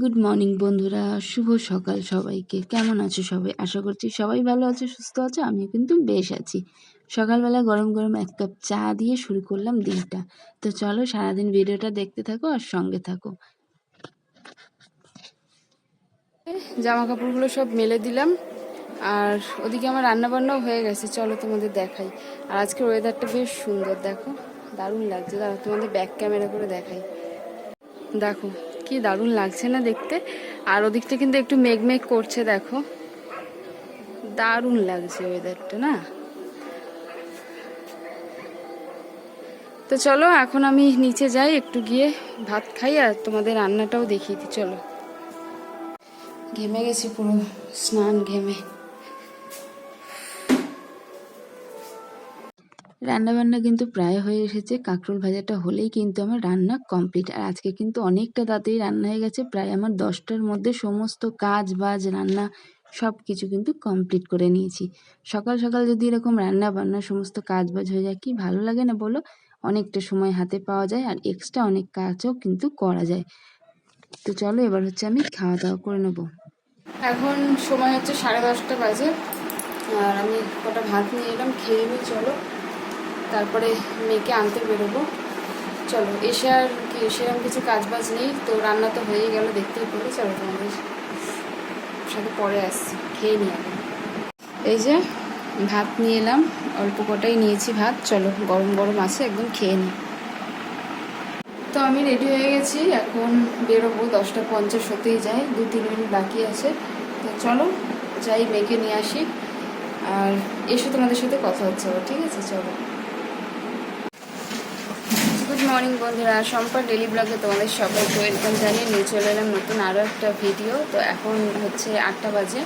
Good morning বন্ধুরা। শুভ সকাল সবাইকে। কেমন আছো সবাই? আশা করছি সবাই ভালো আছে, সুস্থ আছে, আমিও কিন্তু বেশ আছি। সকালবেলা গরম গরম এক কাপ চা দিয়ে শুরু করলাম দিনটা। তো চলো সারাদিন ভিডিওটা দেখতে থাকো আর সঙ্গে থাকো। জামা কাপড়গুলো সব মেলে দিলাম। আর ওদিকে আমার রান্না বান্নাও হয়ে গেছে। চলো তোমাদের দেখাই। আর আজকের ওয়েদারটা বেশ সুন্দর, দেখো। দারুণ লাগছে। দাঁড়া তোমাদের ব্যাক ক্যামেরা করে দেখাই। দেখো কি দারুণ লাগছে না দেখতে? আর ওদিকটা কিন্তু একটু মেঘ মেঘ করছে, দেখো। দারুণ লাগছে ওয়েদারটা না? তো চলো, এখন আমি নিচে যাই, একটু গিয়ে ভাত খাই আর তোমাদের রান্নাটাও দেখিয়ে দিই, চলো। ঘেমে গেছি পুরো, স্নান ঘেমে। রান্না বান্না কিন্তু প্রায় হয়ে এসেছে। কাঁকরোল ভাজাটা হলেই কিন্তু আমার রান্না কমপ্লিট। আর আজকে কিন্তু অনেকটা তাড়াতাড়ি রান্না হয়ে গেছে। প্রায় আমার দশটার মধ্যে সমস্ত কাজ, বাজ, রান্না সব কিছু কিন্তু কমপ্লিট করে নিয়েছি। সকাল সকাল যদি এরকম রান্না বান্না সমস্ত কাজ, বাজ হয়ে যায়, কি ভালো লাগে না বলো? অনেকটা সময় হাতে পাওয়া যায় আর এক্সট্রা অনেক কাজও কিন্তু করা যায়। তো চলো এবার হচ্ছে আমি খাওয়া দাওয়া করে নেব। এখন সময় হচ্ছে সাড়ে দশটা বাজে। আর আমি কটা ভাত নিয়ে এলাম, খেয়ে নিই, চলো। তারপরে মেয়েকে আনতে বেরোবো। চলো, এসে আর কি সেরকম কিছু কাজ বাজ নেই, তো রান্না তো হয়েই গেল, দেখতেই পেলে। চলো তোমাদের সাথে পরে আসছি, খেয়ে নিয়ে আগে এই যে, ভাত নিয়ে এলাম, অল্প কটাই নিয়েছি ভাত। চলো, গরম গরম আছে, একদম খেয়ে নিই তো আমি রেডি হয়ে গেছি, এখন বেরোবো, দশটা পঞ্চাশ হতেই যায়, দু তিন মিনিট বাকি আছে। তো চলো, যাই, মেয়েকে নিয়ে আসি। আর এসে তোমাদের সাথে কথা হচ্ছে ঠিক আছে? চলো। মর্নিং বন্ধুরা সম্পা ডেলি ব্লগে তোমাদের সবাইকে ওয়েলকাম জানিয়ে নিয়ে চলে এলাম নতুন আরও একটা ভিডিও। তো এখন হচ্ছে আটটা বাজে,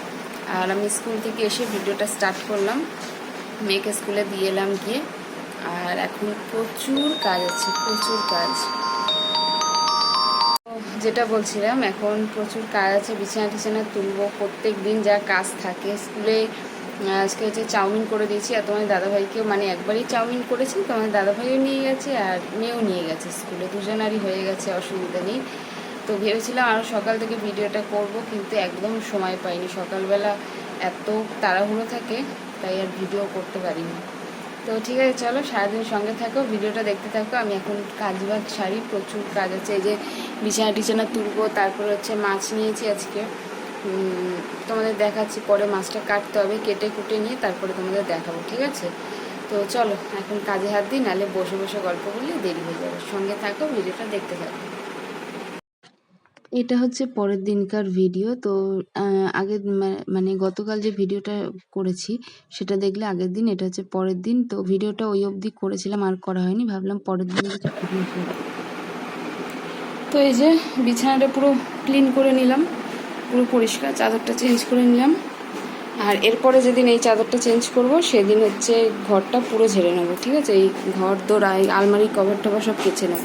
আর আমি স্কুল থেকে এসে ভিডিওটা স্টার্ট করলাম। মেয়েকে স্কুলে দিয়ে এলাম গিয়ে, আর এখন প্রচুর কাজ আছে, প্রচুর কাজ। যেটা বলছিলাম, এখন প্রচুর কাজ আছে, বিছানা টিছানা তুলবো, প্রত্যেক দিন যা কাজ থাকে, স্কুলে আজকে হচ্ছে চাউমিন করে দিয়েছি আর তোমার দাদাভাইকেও মানে একবারই চাউমিন করেছি তোমার দাদাভাইও নিয়ে গেছে আর মেয়েও নিয়ে গেছে স্কুলে, দুজনারই হয়ে গেছে, অসুবিধা নেই। তো ভেবেছিলাম আরও সকাল থেকে ভিডিওটা করব, কিন্তু একদম সময় পাইনি। সকালবেলা এত তাড়াহুড়ো থাকে, তাই আর ভিডিও করতে পারিনি। তো ঠিক আছে, চলো সারাদিন সঙ্গে থাকো, ভিডিওটা দেখতে থাকো। আমি এখন কাজ বাজ সারি, প্রচুর কাজ আছে, এই যে বিছানা টিছানা তুলবো, তারপর হচ্ছে মাছ নিয়েছি আজকে। তোমাদের দেখাচ্ছি পরে মাছটা কাটতে হবে কেটে কুটে নিয়ে তারপরে তোমাদের দেখাবো ঠিক আছে? তো চলো এখন কাজে হাত দিই নাহলে বসে বসে গল্প করলে দেরি হয়ে যাবে। সঙ্গে থাকো ভিডিওটা দেখতে থাকো। এটা হচ্ছে পরের দিনকার ভিডিও তো আগের মানে গতকাল যে ভিডিওটা করেছি সেটা দেখলে আগের দিন এটা হচ্ছে পরের দিন তো ভিডিওটা ওই অবধি করেছিলাম আর করা হয়নি ভাবলাম পরের দিন তো এই যে বিছানাটা পুরো ক্লিন করে নিলাম। পুরো পরিষ্কার, চাদরটা চেঞ্জ করে নিলাম। আর এরপরে যেদিন এই চাদরটা চেঞ্জ করব, সেদিন হচ্ছে ঘরটা পুরো ঝেড়ে নেব, ঠিক আছে? এই ঘর দোড়া এই আলমারি, কভার টভার সব কেচে নেব।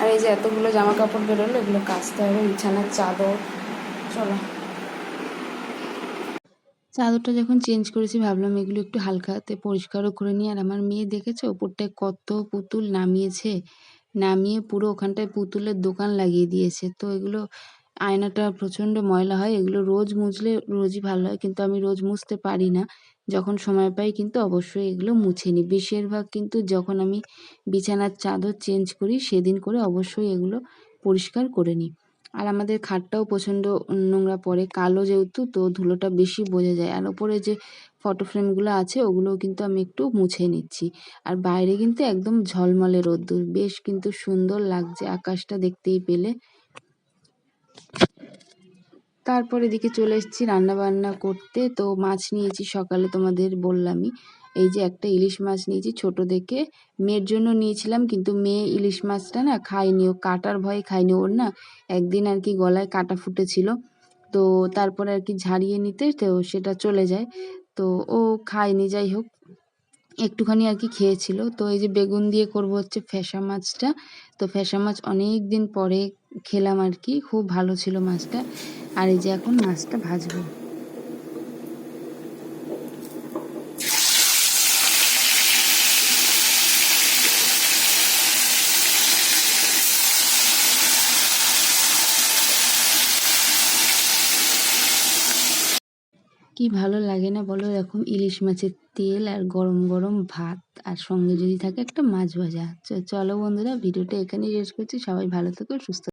আর এই যে এতগুলো জামা কাপড় বেরোলো, এগুলো কাচতে হবে, বিছানার চাদর, চলো। চাদরটা যখন চেঞ্জ করেছি, ভাবলাম এগুলো একটু হালকা হাতে পরিষ্কারও করে নিই। আর আমার মেয়ে দেখেছে ওপরটায় কত পুতুল নামিয়েছে? নামিয়ে পুরো ওখানটায় পুতুলের দোকান লাগিয়ে দিয়েছে। তো এগুলো আয়নাটা প্রচণ্ড ময়লা হয়, এগুলো রোজ মুছলে রোজই ভালো হয়, কিন্তু আমি রোজ মুছতে পারি না। যখন সময় পাই কিন্তু অবশ্যই এগুলো মুছে নিই। বেশিরভাগ কিন্তু যখন আমি বিছানার চাদর চেঞ্জ করি, সেদিন করে অবশ্যই এগুলো পরিষ্কার করে নিই। আর আমাদের খাটটাও প্রচণ্ড নোংরা পড়ে, কালো যেহেতু, তো ধুলোটা বেশি বোঝা যায়। আর ওপরে যে ফটো ফ্রেমগুলো আছে, ওগুলোও কিন্তু আমি একটু মুছে নিচ্ছি। আর বাইরে কিন্তু একদম ঝলমলে রোদ্দুর। বেশ কিন্তু সুন্দর লাগছে আকাশটা দেখতেই পেলে। তারপর এদিকে চলে এসেছি রান্নাবান্না করতে। তো মাছ নিয়েছি সকালে তোমাদের বললামই। এই যে একটা ইলিশ মাছ নিয়েছি ছোট দেখে। মেয়ের জন্য নিয়েছিলাম কিন্তু মেয়ে ইলিশ মাছটা না খায়নি। ও কাটার ভয়ে খায়নি। ওর না একদিন আর কি গলায় কাটা ফুটেছিল। তো তারপরে আর কি ঝাড়িয়ে নিতে তো সেটা চলে যায়। তো ও খায়নি, যাই হোক। একটুখানি আর কি খেয়েছিল। তো এই যে বেগুন দিয়ে করব হচ্ছে ফ্যাসা মাছটা। তো ফ্যাসা মাছ অনেক দিন পরে খেলাম আর কি। খুব ভালো ছিল মাছটা। আর এই যে এখন মাছটা ভাজবো। কি ভালো লাগে না বলো? এরকম ইলিশ মাছের তেল আর গরম গরম ভাত আর সঙ্গে যদি থাকে একটা মাছ ভাজা। চলো বন্ধুরা, ভিডিওটা এখানেই শেষ করছি। সবাই ভালো থাকো, সুস্থ